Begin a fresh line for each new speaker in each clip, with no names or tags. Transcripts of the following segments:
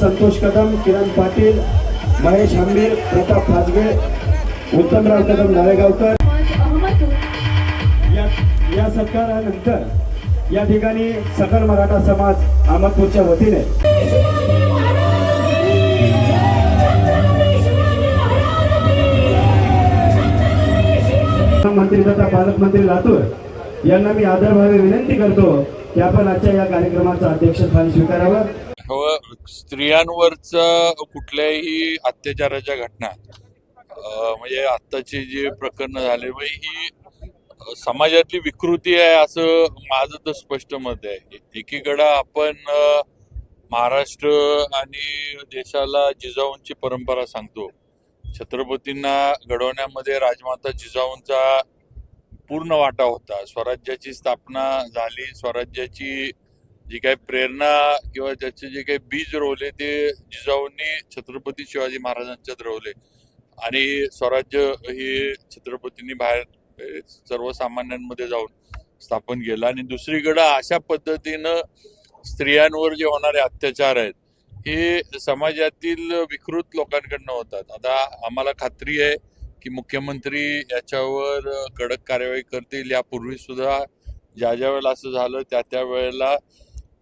संतोष कदम किरण पाटील महेश आंबीर प्रताप फाजगे उत्तमराव कदम नाळेगावकर या या सत्कारानंतर या ठिकाणी सकल मराठा समाज अहमदपूरच्या वतीने मंत्री तथा पालकमंत्री लातूर यांना मी आदरभावे विनंती करतो. ते आपण आजच्या या कार्यक्रमाचं अध्यक्षस्थान स्वीकारावं.
हो स्त्रियांवरच कुठल्याही अत्याचाराच्या घटना म्हणजे आत्ताची जी प्रकरण झाले ही समाजातली विकृती आहे असं माझं तर स्पष्ट मत आहे. एकीकडं आपण महाराष्ट्र आणि देशाला जिजाऊंची परंपरा सांगतो. छत्रपतींना घडवण्यामध्ये राजमाता जिजाऊंचा पूर्ण वाटा होता. स्वराज्याची स्थापना झाली. स्वराज्याची जी काही प्रेरणा किंवा त्याचे जे काही बीज रोवले ते जिजाऊंनी छत्रपती शिवाजी महाराजांच्यात रोवले. आणि स्वराज्य हे छत्रपतींनी बाहेर सर्वसामान्यांमध्ये जाऊन स्थापन केलं. आणि दुसरीकडं अशा पद्धतीनं स्त्रियांवर जे होणारे अत्याचार आहेत हे समाजातील विकृत लोकांकडनं होतात. आता आम्हाला खात्री आहे की मुख्यमंत्री याच्यावर कडक कार्यवाही करतील. यापूर्वी सुद्धा ज्या ज्या वेळेला असं झालं त्या त्या वेळेला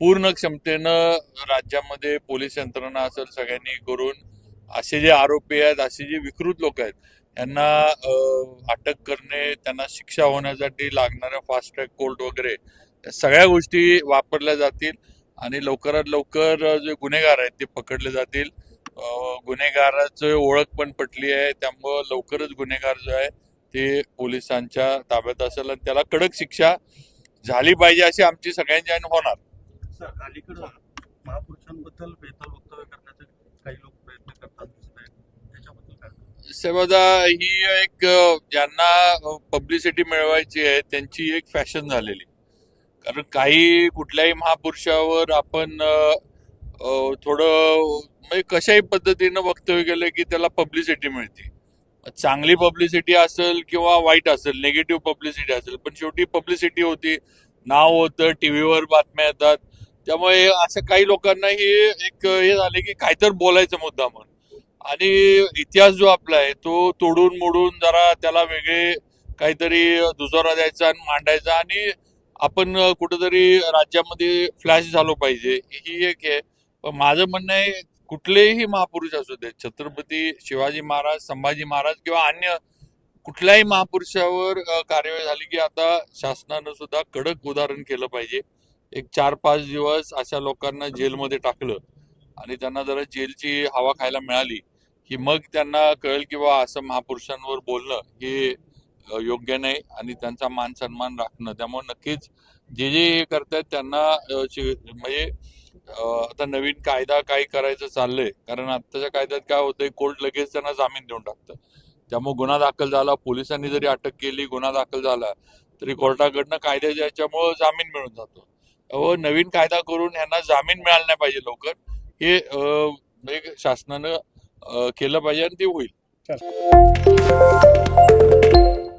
पूर्ण क्षमतेनं राज्यामध्ये पोलीस यंत्रणा असेल सगळ्यांनी करून असे जे आरोपी आहेत असे जे विकृत लोक आहेत यांना अटक करणे त्यांना शिक्षा होण्यासाठी लागणाऱ्या फास्ट ट्रॅक कोर्ट वगैरे या सगळ्या गोष्टी वापरल्या जातील आणि लवकरात लवकर जे गुन्हेगार आहेत ते पकडले जातील. गुन्हेगाराचं ओळख पण पटली आहे. त्यामुळं लवकरच गुन्हेगार जो आहे ते पोलिसांच्या ताब्यात असेल आणि त्याला कडक शिक्षा झाली पाहिजे अशी आमची सगळ्यांची आणि होणार.
अलीकडं महापुरुषांबद्दल बेताल वक्तव्य करण्याचे काही लोक प्रयत्न करतात त्याच्याबद्दल
ही एक ज्यांना पब्लिसिटी मिळवायची आहे त्यांची एक फॅशन झालेली. कारण काही कुठल्याही महापुरुषावर आपण थोडं म्हणजे कशाही पद्धतीनं वक्तव्य केलं की त्याला पब्लिसिटी मिळते. चांगली पब्लिसिटी असेल किंवा वाईट असेल निगेटिव्ह पब्लिसिटी असेल पण शेवटी पब्लिसिटी होती नाव होतं टीव्हीवर बातम्या येतात. त्यामुळे असं काही लोकांना हे एक हे झाले की काहीतरी बोलायचं मुद्दा म्हणून आणि इतिहास जो आपला आहे तो तोडून मोडून जरा त्याला वेगळे काहीतरी दुजोरा द्यायचा आणि मांडायचा आणि आपण कुठंतरी राज्यामध्ये फ्लॅश झालो पाहिजे ही एक आहे माझं म्हणणं आहे कुठलेही महापुरुष असू दे छत्रपती शिवाजी महाराज संभाजी महाराज किंवा अन्य कुठल्याही महापुरुषावर कार्यवाही झाली की आता शासनानं सुद्धा कडक उदाहरण केलं पाहिजे. एक चार पाच दिवस अशा लोकांना जेलमध्ये टाकलं आणि त्यांना जरा जेलची हवा खायला मिळाली की मग त्यांना कळेल की असं महापुरुषांवर बोलणं हे योग्य नाही आणि त्यांचा मान सन्मान राखणं. त्यामुळे नक्कीच जे जे हे करतायत त्यांना म्हणजे आता नवीन कायदा काय करायचं चाललंय. कारण आत्ताच्या कायद्यात काय होतंय कोर्ट लगेच त्यांना जामीन देऊन टाकतं. त्यामुळे गुन्हा दाखल झाला पोलिसांनी जरी अटक केली गुन्हा दाखल झाला तरी कोर्टाकडनं कायद्याच्या याच्यामुळं जामीन मिळून जातो. व नवीन कायदा करून यांना जामीन मिळाला नाही पाहिजे लवकर. हे म्हणजे शासनानं केलं पाहिजे आणि ते होईल.